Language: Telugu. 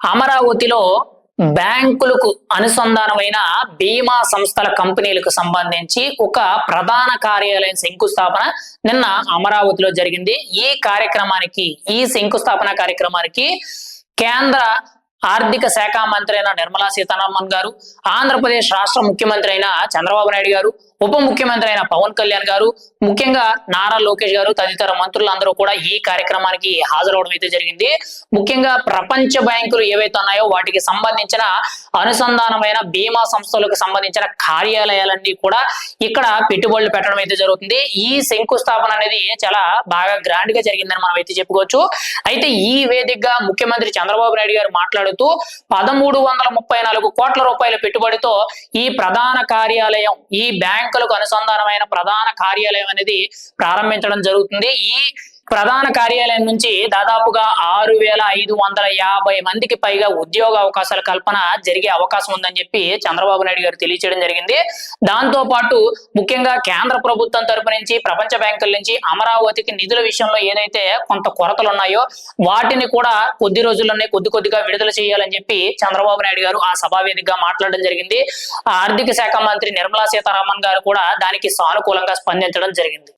అమరావతిలో బ్యాంకులకు అనుసంధానమైన బీమా సంస్థల కంపెనీలకు సంబంధించి ఒక ప్రధాన కార్యాలయం శంకుస్థాపన నిన్న అమరావతిలో జరిగింది. ఈ కార్యక్రమానికి ఈ శంకుస్థాపన కార్యక్రమానికి కేంద్ర ఆర్థిక శాఖ మంత్రి అయిన నిర్మలా సీతారామన్ గారు ఆంధ్రప్రదేశ్ రాష్ట్ర ముఖ్యమంత్రి అయిన చంద్రబాబు నాయుడు గారు ఉప ముఖ్యమంత్రి అయిన పవన్ కళ్యాణ్ గారు ముఖ్యంగా నారా లోకేష్ గారు తదితర మంత్రులందరూ కూడా ఈ కార్యక్రమానికి హాజరవడం అయితే జరిగింది. ముఖ్యంగా ప్రపంచ బ్యాంకులు ఏవైతే ఉన్నాయో వాటికి సంబంధించిన అనుసంధానమైన బీమా సంస్థలకు సంబంధించిన కార్యాలయాలన్నీ కూడా ఇక్కడ పెట్టుబడులు పెట్టడం అయితే జరుగుతుంది. ఈ శంకుస్థాపన అనేది చాలా బాగా గ్రాండ్గా జరిగిందని మనం అయితే చెప్పుకోవచ్చు. అయితే ఈ వేదికగా ముఖ్యమంత్రి చంద్రబాబు నాయుడు గారు మాట్లాడుతూ పదమూడు వందల ముప్పై నాలుగు కోట్ల రూపాయల పెట్టుబడితో ఈ ప్రధాన కార్యాలయం ఈ బ్యాంకులకు అనుసంధానమైన ప్రధాన కార్యాలయం అనేది ప్రారంభించడం జరుగుతుంది. ఈ ప్రధాన కార్యాలయం నుంచి దాదాపుగా ఆరు వేల ఐదు వందల యాభై మందికి పైగా ఉద్యోగ అవకాశాల కల్పన జరిగే అవకాశం ఉందని చెప్పి చంద్రబాబు నాయుడు గారు తెలియచేయడం జరిగింది. దాంతో పాటు ముఖ్యంగా కేంద్ర ప్రభుత్వం తరపు నుంచి ప్రపంచ బ్యాంకుల నుంచి అమరావతికి నిధుల విషయంలో ఏదైతే కొంత కొరతలు ఉన్నాయో వాటిని కూడా కొద్ది రోజుల్లోనే కొద్ది కొద్దిగా విడుదల చేయాలని చెప్పి చంద్రబాబు నాయుడు గారు ఆ సభా వేదికగా మాట్లాడడం జరిగింది. ఆ ఆర్థిక శాఖ మంత్రి నిర్మలా సీతారామన్ గారు కూడా దానికి సానుకూలంగా స్పందించడం జరిగింది.